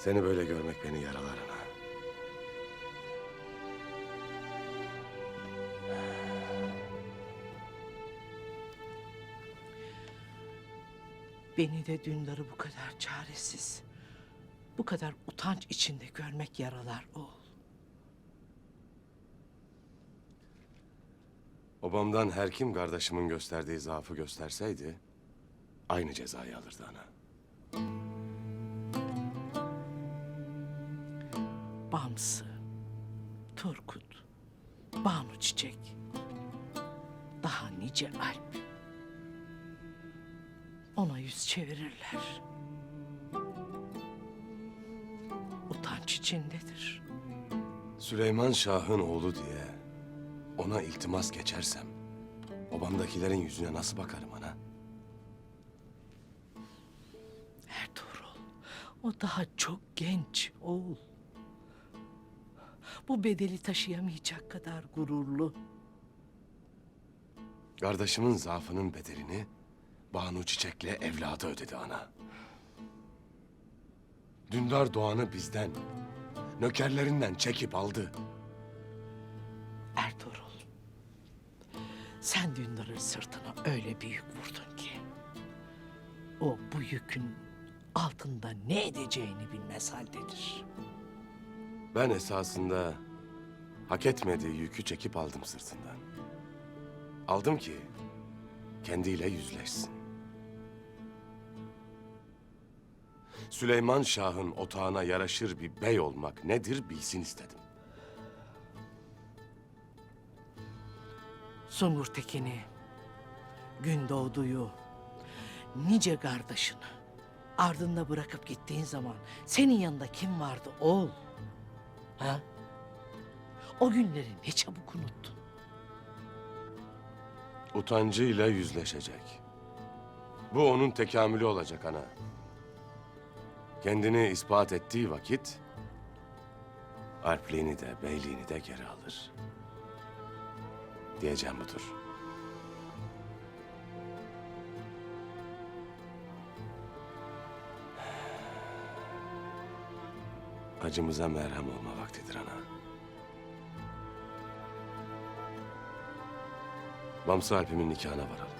Seni böyle görmek beni yaralar ana. Beni de Dündar'ı bu kadar çaresiz, bu kadar utanç içinde görmek yaralar oğul. Obamdan her kim kardeşimin gösterdiği zaafı gösterseydi... ...aynı cezayı alırdı ana. Bamsı, Turkut, Banu Çiçek, daha nice Alp. Ona yüz çevirirler. Utanç içindedir. Süleyman Şah'ın oğlu diye ona iltimas geçersem... ...obamdakilerin yüzüne nasıl bakarım ana? Ertuğrul, o daha çok genç oğul. Bu bedeli taşıyamayacak kadar gururlu. Kardeşimin zaafının bedelini Banu Çiçek'le evladı ödedi ana. Dündar Doğan'ı bizden, nökerlerinden çekip aldı. Ertuğrul, sen Dündar'ın sırtına öyle bir yük vurdun ki... ...o bu yükün altında ne edeceğini bilmez haldedir. Ben esasında hak etmediği yükü çekip aldım sırtından. Aldım ki kendiyle yüzleşsin. Süleyman Şah'ın otağına yaraşır bir bey olmak nedir bilsin istedim. Sungur Tekin'i, Gündoğdu'yu, nice kardeşini ardında bırakıp gittiğin zaman senin yanında kim vardı oğul? Ha? O günleri ne çabuk unuttun. Utancıyla yüzleşecek. Bu onun tekamülü olacak ana. Kendini ispat ettiği vakit... ...Alpliğini de beyliğini de geri alır. Diyeceğim budur. Acımıza merhem olma vaktidir ana. Bamsı Alp'imin nikahına varalım.